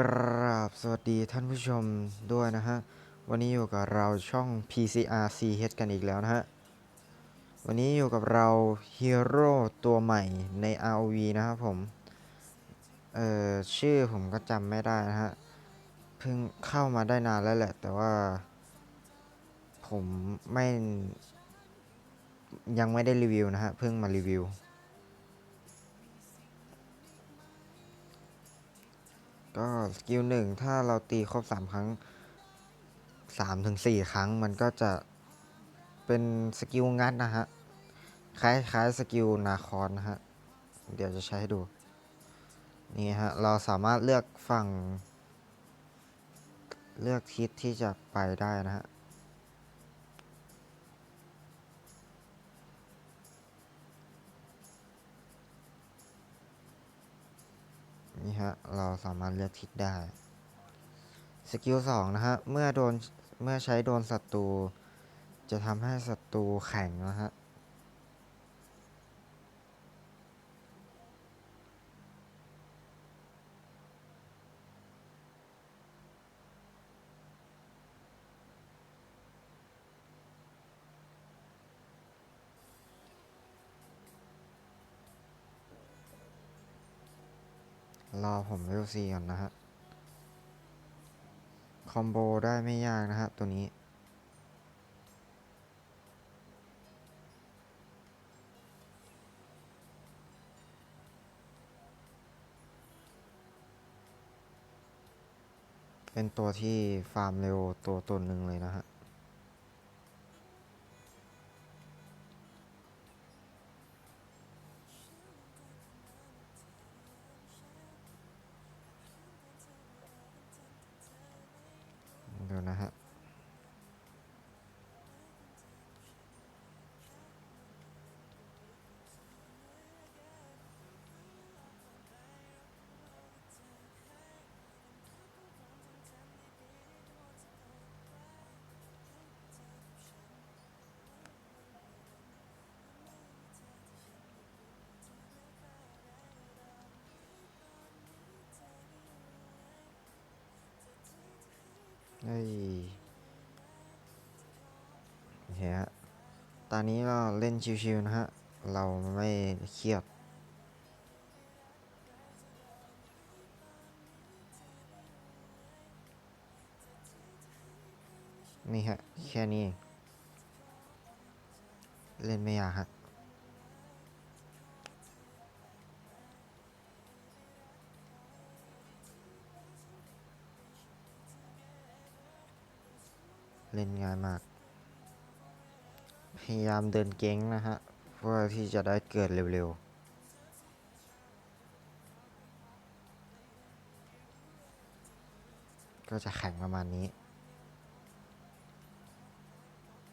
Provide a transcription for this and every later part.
กราบสวัสดีท่านผู้ชมด้วยนะฮะ วันนี้อยู่กับเราช่อง PCR CH กันอีกแล้วนะฮะ วันนี้อยู่กับเราฮีโร่ตัวใหม่ใน ROV นะครับผม เอ่อ ชื่อผมก็จำไม่ได้นะฮะ เพิ่งเข้ามาได้นานแล้วแหละ แต่ว่า ผมไม่ ยังไม่ได้รีวิวนะฮะ เพิ่งมารีวิว ก็สกิลหนึ่งถ้าเราตีครบสามครั้งสามถึงสี่ครั้งมันก็จะเป็นสกิลงัดนะฮะ คล้ายๆสกิลนาคอนนะฮะ เดี๋ยวจะใช้ให้ดู นี่ฮะ เราสามารถเลือกฝั่ง เลือกทิศที่จะไปได้นะฮะ นี่ฮะ เราสามารถเลือกทิศได้ สกิลสองนะฮะ เมื่อโดน เมื่อใช้โดนศัตรู จะทำให้ศัตรูแข็งนะฮะ รอผมเวลซีก่อนนะฮะ คอมโบได้ไม่ยากนะฮะตัวนี้ เป็นตัวที่ฟาร์มเร็วตัวตนหนึ่งเลยนะฮะ เคฮะ ตอนนี้ก็เล่นชิวๆนะฮะ เราไม่เครียด นี่ฮะ แค่นี้เองเล่นไม่ยากฮะเล่นง่ายมากายามเดินเก้งนะฮะ เพื่อที่จะได้เกิดเร็วๆก็จะแข็งประมาณนี้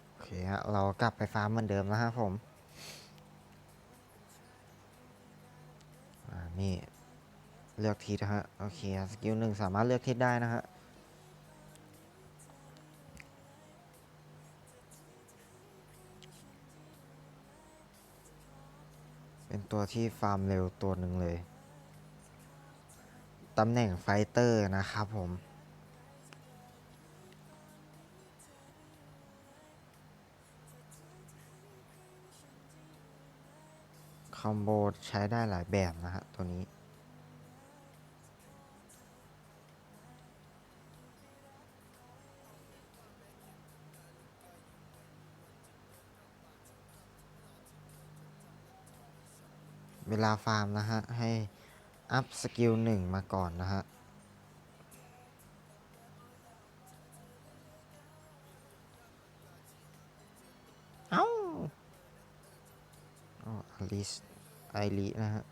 โอเคฮะ เรากลับไปฟาร์มเหมือนเดิมนะฮะผม อ่า นี่ เลือกทิศนะฮะ โอเค สกิลหนึ่งสามารถเลือกทิศได้นะฮะ ตัวที่ฟาร์มเร็วตัวหนึ่งเลย ตำแหน่งไฟเตอร์นะครับผม คอมโบใช้ได้หลายแบบนะฮะตัวนี้ ลาฟาร์มนะฮะ ให้อัพสกิลหนึ่งมาก่อนนะฮะ เอ้าอ๋ออลิสไอรินะฮะ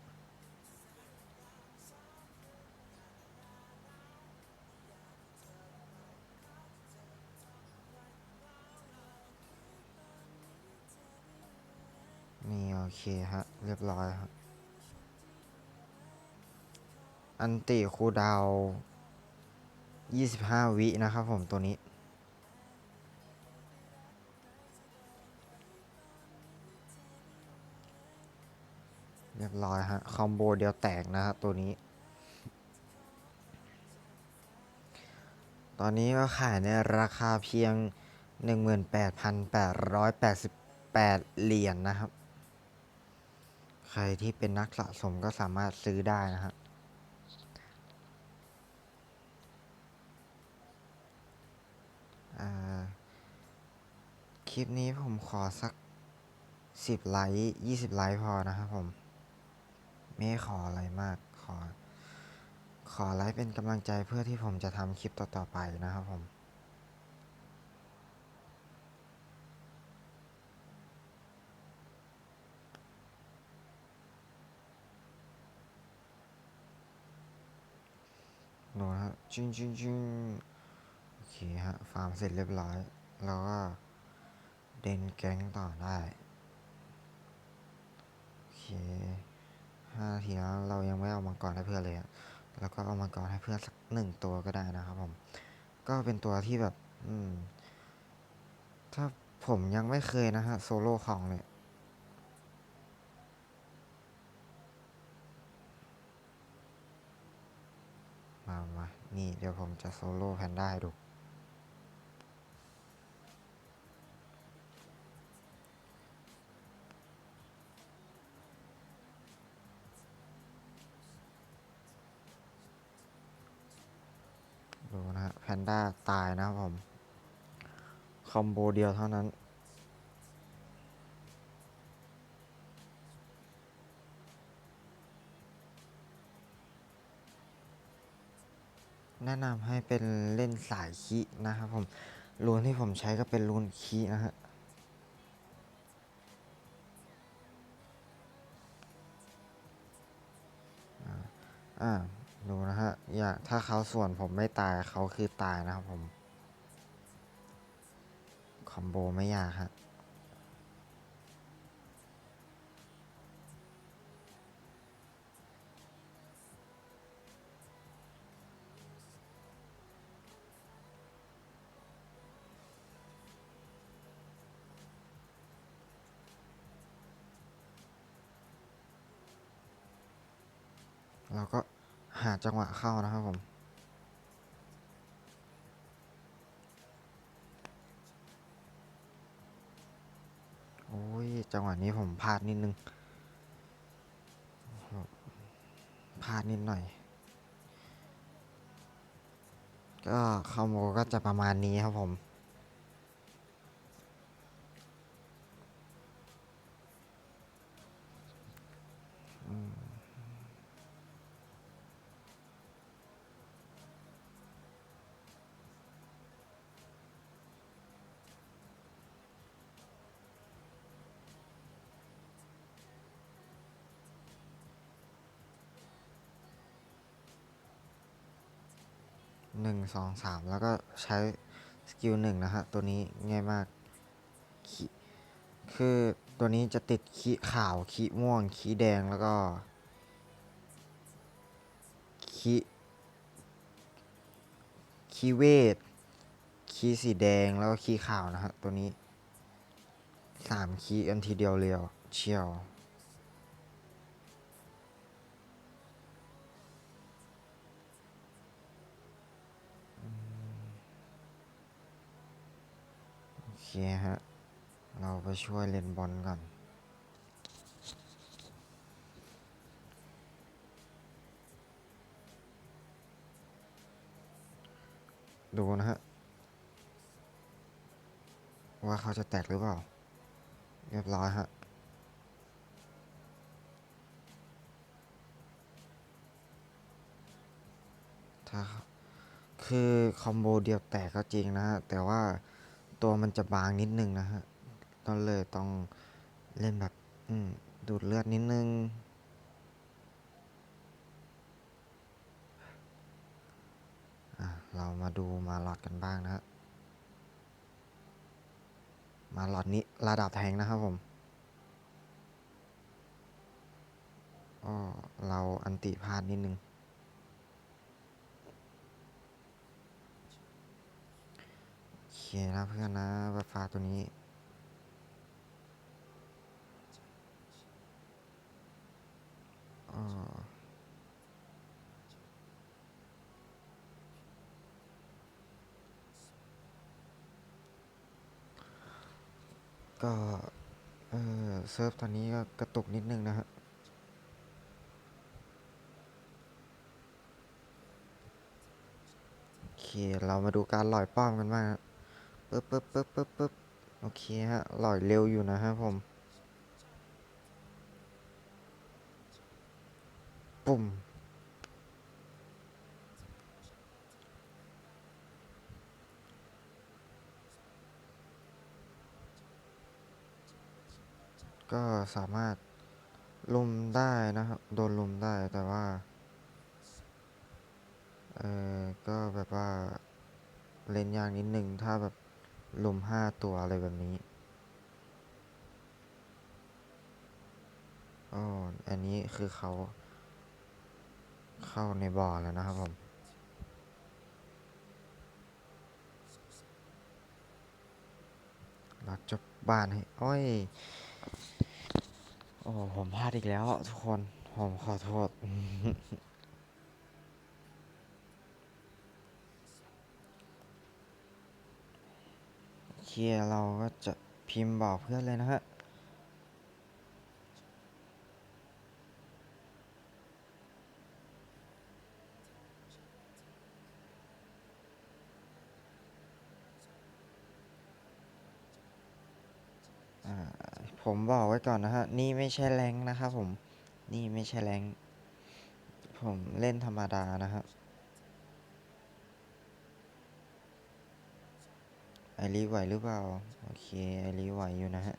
นี่โอเคฮะ เรียบร้อยครับ อันติคูดาว 25 วินะครับผมตัวนี้ เรียบร้อยฮะ คอมโบเดียวแตกนะฮะตัวนี้ ตอนนี้ก็ขายในราคาเพียง 18,888 เหรียญนะครับ ใครที่เป็นนักสะสมก็สามารถซื้อได้นะครับ อ่า คลิปนี้ผมขอสัก10ไลค์20ไลค์พอนะครับผม ไม่ขออะไรมากขอ ขอไลค์เป็นกำลังใจเพื่อที่ผมจะทำคลิปต่อ ๆ ไปนะครับผมโน่นะจึงจึงจึง เคฮะ ฟาร์มเสร็จเรียบร้อย แล้วก็เดินแก๊งต่อได้ โอเคห้าทีแล้วเรายังไม่เอามังกรให้เพื่อนเลยอะแล้วก็เอามังกรให้เพื่อนสักหนึ่งตัวก็ได้นะครับผม ก็เป็นตัวที่แบบ อืม ถ้าผมยังไม่เคยนะฮะ โซโล่ของเลยมามานี่ เดี๋ยวผมจะโซโล่แพนด้าให้ดู นด้าตายนะครับผม คอมโบเดียวเท่านั้น แนะนำให้เป็นเล่นสายคีนะครับผม รูนที่ผมใช้ก็เป็นรูนคีนะฮะอ่า ดูนะฮะ อยากถ้าเขาส่วนผมไม่ตายเขาคือตายนะครับผม คอมโบไม่ยากฮะาจังหวะเข้านะครับผมโอ้ยจังหวะนี้ผมพลาดนิดนึงพลาดนิดหน่อย ก็คอมโบก็จะประมาณนี้ครับผม หนึ่งสองสามแล้วก็ใช้สกิลหนึ่งนะฮะ ตัวนี้ง่ายมาก คือตัวนี้จะติดขีขาวขีม่วงขีแดงแล้วก็ขีขีเวทขีสีแดงแล้วก็ขีขาวนะฮะ ตัวนี้สามขีอันทีเดียวเรียวเชียว ฮะ เราไปช่วยเล่นบอลก่อนดูนะฮะ ว่าเขาจะแตกหรือเปล่า เรียบร้อยฮะ ถ้าคือคอมโบเดียวแตกก็จริงนะฮะ แต่ว่า ตัวมันจะบางนิดนึงนะฮะก็เลยต้องเล่นแบบอืดูดเลือดนิดนึงอะเรามาดูมาหลอดกันบ้างนะฮะ มาหลอดนี้ระดับแทงนะครับผมก็เราอันติพลาดนิดนึง คนะเพื่อนนะไฟฟ้าตัวนี้ ก็เออเซิร์ฟตอนนี้ก็กระตุกนิดนึงนะฮะเคเรามาดูการลอยป้อมกันบ้างครั ปึ๊บปึ๊บปึ๊บปึ๊บปึ๊บโอเคฮะหลอยเร็วอยู่นะฮะผม ปุ่ม ก็สามารถลุมได้นะครับ โดนลุมได้แต่ว่า เออก็แบบว่า เล่นยากนิดหนึ่งถ้าแบบ ลุมห้าตัวอะไรแบบนี้อ๋ออันนี้คือเขา เข้าในบ่อแล้วนะครับผมเราจบบ้านให้ โอ้ย โอ้ ผมพลาดอีกแล้วทุกคน ผมขอโทษ เคเราก็จะพิมพ์บอกเพื่อนเลยนะฮะผมบอกไว้ก่อนนะฮะ นี่ไม่ใช่แรงนะครับผม นี่ไม่ใช่แรง ผมเล่นธรรมดานะฮะ ไอรีไหวหรือเปล่า โอเค ไอรีไหวอยู่นะฮะ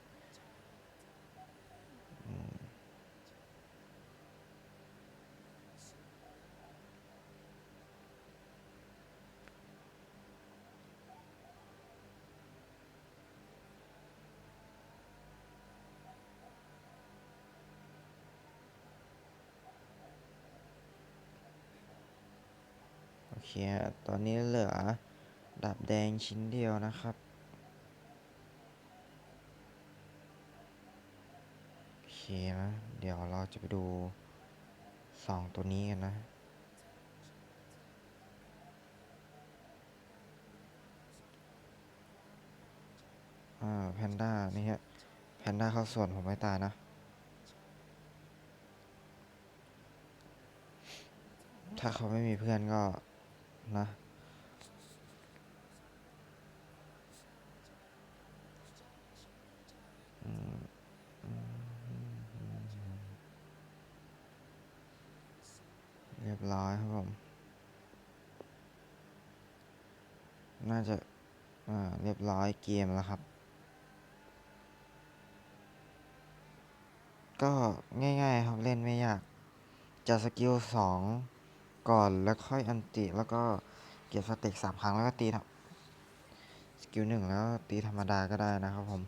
โอเค ตอนนี้เหลือ ดาบแดงชิ้นเดียวนะครับ โอเคนะ เดี๋ยวเราจะไปดูสองตัวนี้กันนะ อ่า แพนด้า นี่ฮะ แพนด้าเข้าส่วนผมไม่ตายนะ ถ้าเขาไม่มีเพื่อนก็นะ อืมอืมเรี ยบร้อยครับผม น่าจะอ่าเรียบร้อยเกมแล้วครับ ก็ง่ายๆครับเล่นไม่ยากจะสกิลสองก่อนแล้วค่อยอันติแล้วก็เก็บสเต็กสามครั้งแล้วก็ตีครับสกิลหนึ่งแล้วตีธรรมดาก็ได้นะครับผม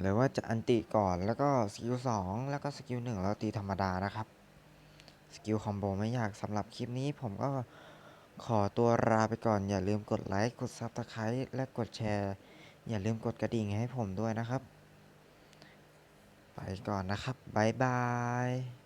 หรือว่าจะอันติก่อนแล้วก็สกิลสองแล้วก็สกิลหนึ่งแล้วตีธรรมดานะครับ สกิลคอมโบไม่ยากสำหรับคลิปนี้ผมก็ขอตัวลาไปก่อน อย่าลืมกดไลค์กด s u b สไครต์และกดแชร์ อย่าลืมกดกระดิ่งให้ผมด้วยนะครับ ไปก่อนนะครับ บ๊ายบาย